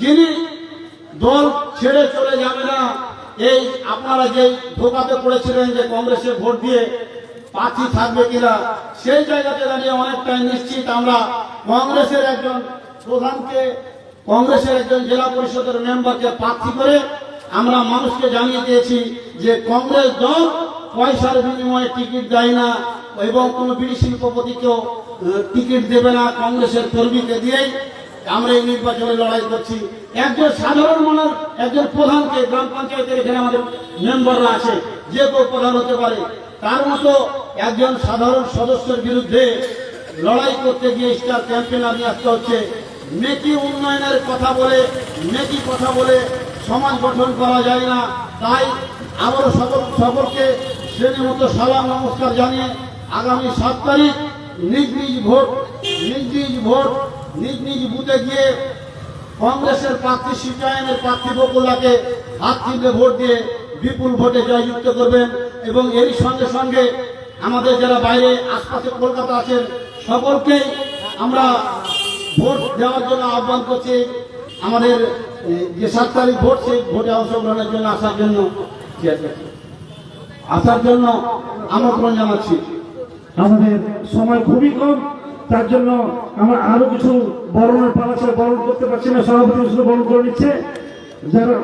যিনি দল ছেড়ে চলে যাবে না, এই আপনারা যে ধোকাতে পড়েছিলেন যে কংগ্রেসে ভোট দিয়ে প্রার্থী থাকবে কিনা, সেই জায়গাতে দাঁড়িয়ে অনেকটাই নিশ্চিত আমরা কংগ্রেসের একজন প্রধানকে, কংগ্রেসের একজন জেলা পরিষদের মেম্বারকে প্রার্থী করে আমরা মানুষকে জানিয়ে দিয়েছি যে কংগ্রেস দল পয়সার বিনিময়ে টিকিট দেয় না এবং কোনো বিড়ি শিল্পপতিকেও টিকিট দেবে না কংগ্রেসের কর্মীকে দিয়েই। আমরা এই নির্বাচনে লড়াই করছি। একজন সাধারণ মানুষ, একজন প্রধানকে গ্রাম পঞ্চায়েতের এখানে আমাদের মেম্বাররা আছে, যে কেউ প্রধান হতে পারে। তার মতো একজন সাধারণ সদস্যের বিরুদ্ধে লড়াই করতে গিয়ে স্টার ক্যাম্পেনার নিয়ে আসতে হচ্ছে। মেকি উন্নয়নের কথা বলে মেকি কথা বলে সমাজ গঠন করা যায় না। তাই আবারও সকল সকলকে শ্রেণি মতো সালাম নমস্কার জানিয়ে আগামী সাত তারিখ নিজ নিজ ভোট, নিজ নিজ ভোট নিজ নিজ বুথে গিয়ে কংগ্রেসের প্রার্থী, সিপিআইএমের প্রার্থী বকুল্লাকে হাত চিনতে ভোট দিয়ে বিপুল ভোটে জয়যুক্ত করবেন এবং এরই সঙ্গে সঙ্গে আমাদের যারা বাইরে আশপাশে কলকাতা আছেন সকলকেই আমরা ভোট দেওয়ার জন্য আহ্বান করছি। আমাদের যে সাত তারিখ ভোট, সেই ভোটে অংশগ্রহণের জন্য আসার জন্য আসার জন্য আমন্ত্রণ জানাচ্ছি। আমাদের সময় খুবই কম। তার জন্য আমার আরও কিছু বরণের পালা বরণ করতে পারছি না, সভাপতি বরণ করে নিচ্ছে। যারা